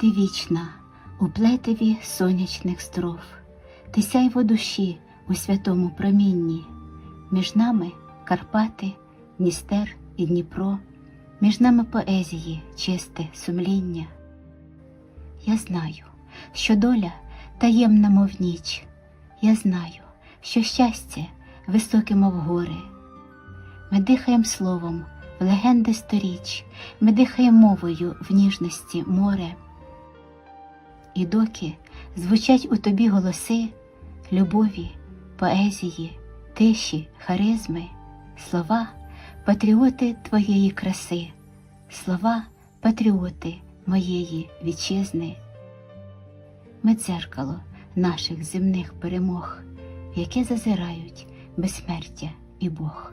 Ти вічна у плетеві сонячних стров, ти сяйво душі у святому промінні, між нами Карпати, Дністер і Дніпро, між нами поезії, чисте сумління. Я знаю, що доля таємна, мов ніч, я знаю, що щастя високе, мов гори. Ми дихаєм словом в легенди сторіч, ми дихаєм мовою в ніжності море. І доки звучать у тобі голоси любові, поезії, тиші, харизми, слова патріоти твоєї краси, слова патріоти моєї вітчизни. Ми дзеркало наших земних перемог, в яке зазирають безсмертя і Бог.